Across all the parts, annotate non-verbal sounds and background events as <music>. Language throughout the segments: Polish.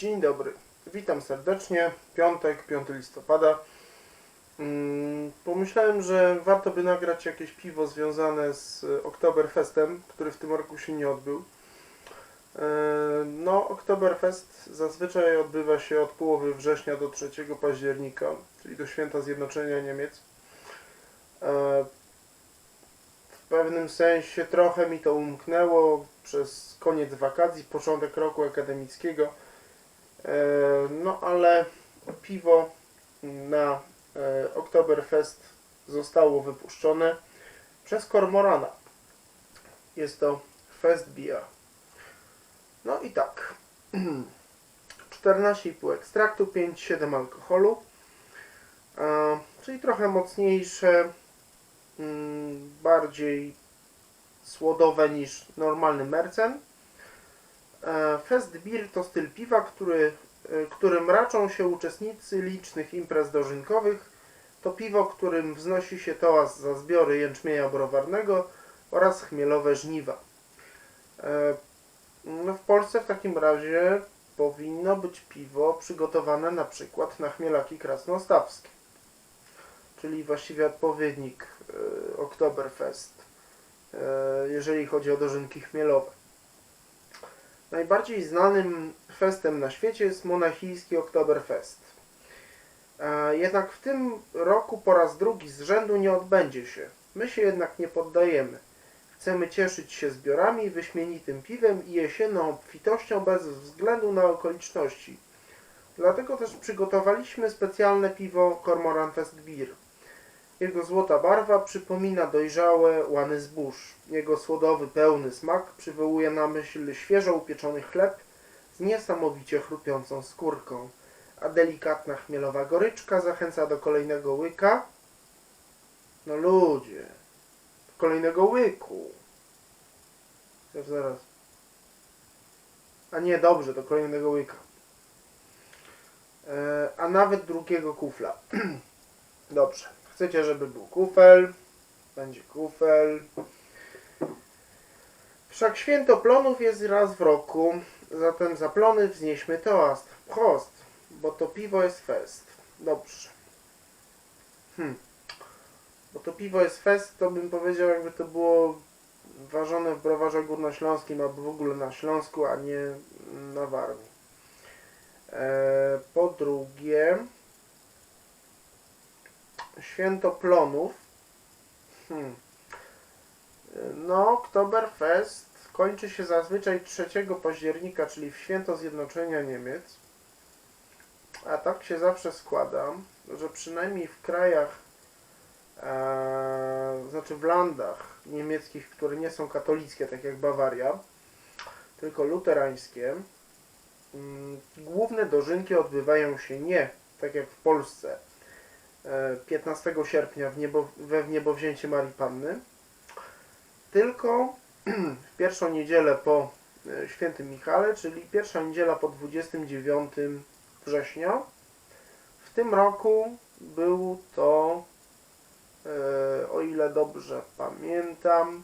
Dzień dobry, witam serdecznie. Piątek, 5 listopada. Mm, Pomyślałem, że warto by nagrać jakieś piwo związane z e, Oktoberfestem, który w tym roku się nie odbył. E, No, Oktoberfest zazwyczaj odbywa się od połowy września do 3 października, czyli do święta Zjednoczenia Niemiec. E, W pewnym sensie trochę mi to umknęło przez koniec wakacji, początek roku akademickiego. E, No ale piwo na e, Oktoberfest zostało wypuszczone przez Kormorana. Jest to Festbier. No i tak. <clears throat> 14,5 ekstraktu, 5,7 alkoholu. E, Czyli trochę mocniejsze, mm, bardziej słodowe niż normalny Mercen. E, Fest Beer to styl piwa, który, e, którym raczą się uczestnicy licznych imprez dożynkowych. To piwo, którym wznosi się toast za zbiory jęczmienia browarnego oraz chmielowe żniwa. E, No w Polsce w takim razie powinno być piwo przygotowane na przykład na chmielaki krasnostawskie, czyli właściwie odpowiednik Oktoberfest, jeżeli chodzi o dożynki chmielowe. Najbardziej znanym festem na świecie jest monachijski Oktoberfest. E, Jednak w tym roku po raz drugi z rzędu nie odbędzie się. My się jednak nie poddajemy. Chcemy cieszyć się zbiorami, wyśmienitym piwem i jesienną obfitością bez względu na okoliczności. Dlatego też przygotowaliśmy specjalne piwo Cormoran Fest Beer. Jego złota barwa przypomina dojrzałe łany zbóż. Jego słodowy, pełny smak przywołuje na myśl świeżo upieczony chleb z niesamowicie chrupiącą skórką, a delikatna chmielowa goryczka zachęca do kolejnego łyka. No ludzie, kolejnego łyku. Zaraz, zaraz. A nie, dobrze, do kolejnego łyka. E, a nawet drugiego kufla. <clears throat> Dobrze. Chcecie, żeby był kufel? Będzie kufel. Wszak święto plonów jest raz w roku, zatem za plony wznieśmy toast. Prost, bo to piwo jest fest. Dobrze. Hm. Bo to piwo jest fest, to bym powiedział, jakby to było ważone w browarze górnośląskim albo w ogóle na Śląsku, a nie na Warmii. E, po drugie, święto plonów. Hmm. No, Oktoberfest kończy się zazwyczaj 3 października, czyli w święto Zjednoczenia Niemiec. A tak się zawsze składa, że przynajmniej w krajach, e, znaczy w landach niemieckich, które nie są katolickie, tak jak Bawaria, tylko luterańskie, mm, główne dożynki odbywają się nie tak jak w Polsce 15 sierpnia w niebo, we wniebowzięcie Marii Panny, tylko <clears throat> w pierwszą niedzielę po e, świętym Michale, czyli pierwsza niedziela po 29 września. W tym roku był to, e, o ile dobrze pamiętam,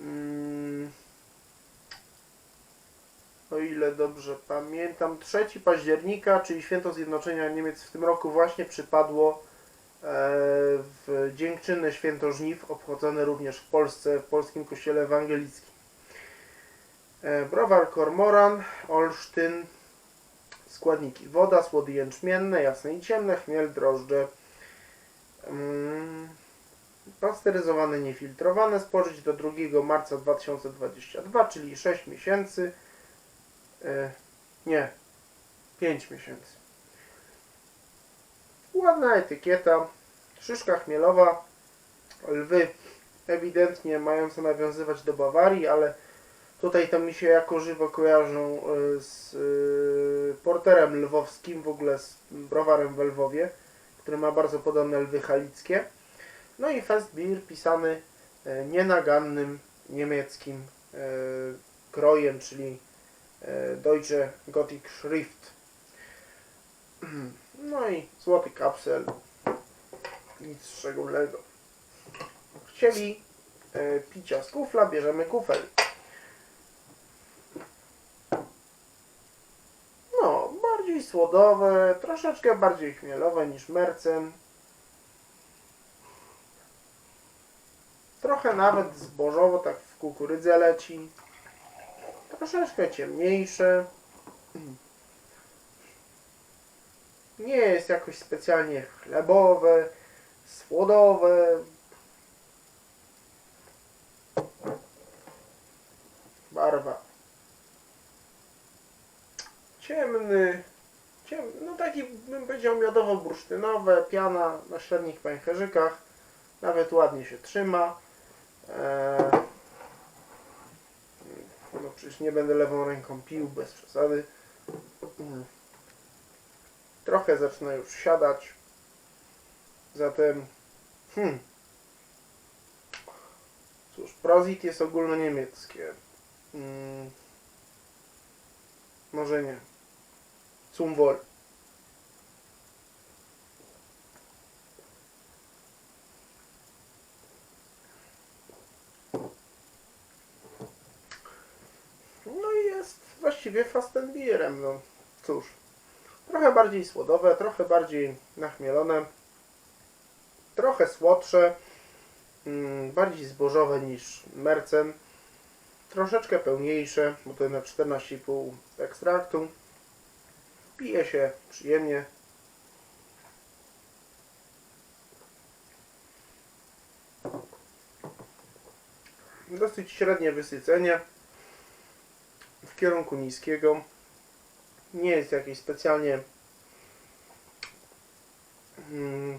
mm, o ile dobrze pamiętam, 3 października, czyli święto Zjednoczenia Niemiec w tym roku właśnie przypadło e, w dziękczynne święto żniw, obchodzone również w Polsce, w polskim kościele ewangelickim. E, Browar Kormoran, Olsztyn, składniki woda, słody jęczmienne, jasne i ciemne, chmiel, drożdże, mm, pasteryzowane, niefiltrowane, spożyć do 2 marca 2022, czyli 6 miesięcy, e, nie, 5 miesięcy. Ładna etykieta, szyszka chmielowa, lwy ewidentnie mające nawiązywać do Bawarii, ale tutaj to mi się jako żywo kojarzą y, z y, porterem lwowskim, w ogóle z browarem w Lwowie, który ma bardzo podobne lwy halickie. No i Festbier pisany y, nienagannym niemieckim krojem, czyli Deutsche Gothic Schrift. <clears throat> No i złoty kapsel. Nic szczególnego. Chcieli e, picia z kufla, bierzemy kufel. No, słodowe, troszeczkę bardziej chmielowe niż mercen. Trochę nawet zbożowo, tak w kukurydze leci. Troszeczkę ciemniejsze. <clears throat> Nie jest jakoś specjalnie chlebowe, słodowe. Barwa. Ciemny. Ciem, no taki bym powiedział miodowo-bursztynowe, piana na średnich pęcherzykach. Nawet ładnie się trzyma. Eee, no przecież nie będę lewą ręką pił, bez przesady. Mm. Trochę zaczyna już siadać. Zatem, hmm. Cóż, prozit jest ogólnoniemieckie. Mm. Może nie. Zum Wohl. No właściwie fastenbierem, no cóż. Trochę bardziej słodowe, trochę bardziej nachmielone, trochę słodsze, mm, bardziej zbożowe niż mercen, troszeczkę pełniejsze, bo to jednak 14,5 ekstraktu. Pije się przyjemnie. Dosyć średnie wysycenie w kierunku niskiego. Nie jest jakieś specjalnie. Mm,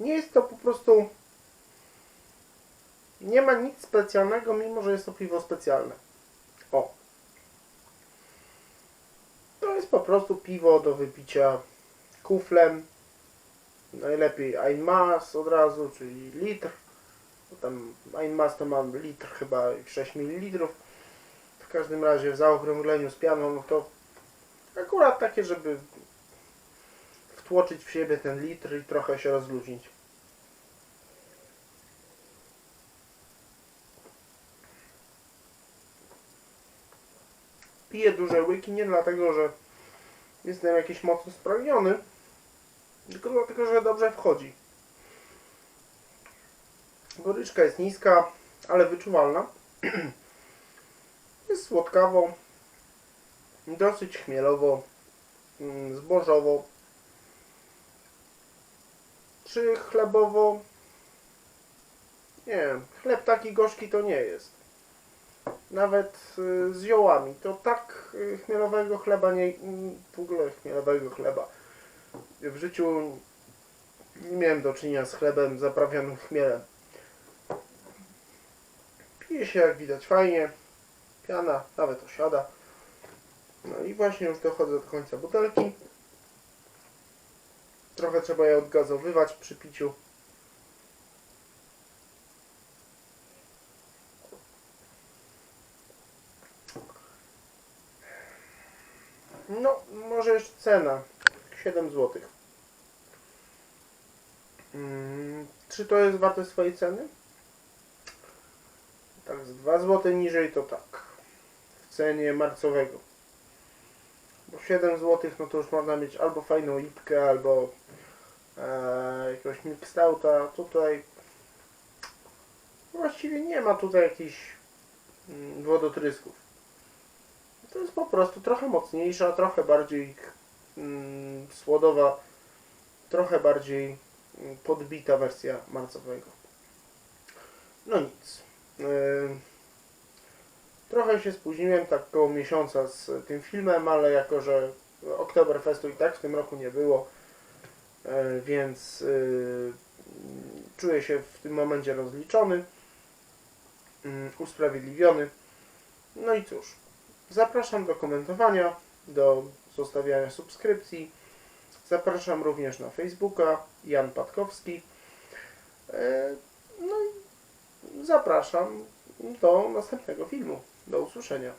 Nie jest to po prostu. Nie ma nic specjalnego, mimo że jest to piwo specjalne. O. To jest po prostu piwo do wypicia kuflem. Najlepiej Ein Maß od razu, czyli litr. Tam Ein Maß to mam litr chyba 6 ml. W każdym razie w zaokrągleniu z pianą no to akurat takie, żeby wtłoczyć w siebie ten litr i trochę się rozluźnić. Piję duże łyki nie dlatego, że jestem jakiś mocno spragniony, tylko dlatego, że dobrze wchodzi. Goryczka jest niska, ale wyczuwalna. <clears throat> Jest słodkawo, dosyć chmielowo, mm, zbożowo. Czy chlebowo? Nie, chleb taki gorzki to nie jest. Nawet y, z ziołami. To tak y, chmielowego chleba nie... W ogóle chmielowego chleba. W życiu nie miałem do czynienia z chlebem zaprawionym chmielem. Pije się jak widać fajnie. Piana nawet osiada. No i właśnie już dochodzę do końca butelki. Trochę trzeba je odgazowywać przy piciu. No, może jeszcze cena. 7 zł. Mm, czy to jest warte swojej ceny? Tak, z 2 zł niżej to tak. W cenie marcowego. Bo 7 zł no to już można mieć albo fajną lipkę, albo e, jakiegoś mixtauta. Tutaj właściwie nie ma tutaj jakichś mm, wodotrysków. To jest po prostu trochę mocniejsza, trochę bardziej mm, słodowa, trochę bardziej mm, podbita wersja marcowego. No nic. Yy, Trochę się spóźniłem, tak koło miesiąca z tym filmem, ale jako, że Oktoberfestu i tak w tym roku nie było, więc yy, czuję się w tym momencie rozliczony, yy, usprawiedliwiony. No i cóż, zapraszam do komentowania, do zostawiania subskrypcji. Zapraszam również na Facebooka, Jan Patkowski. Yy, No i zapraszam do następnego filmu. Do usłyszenia.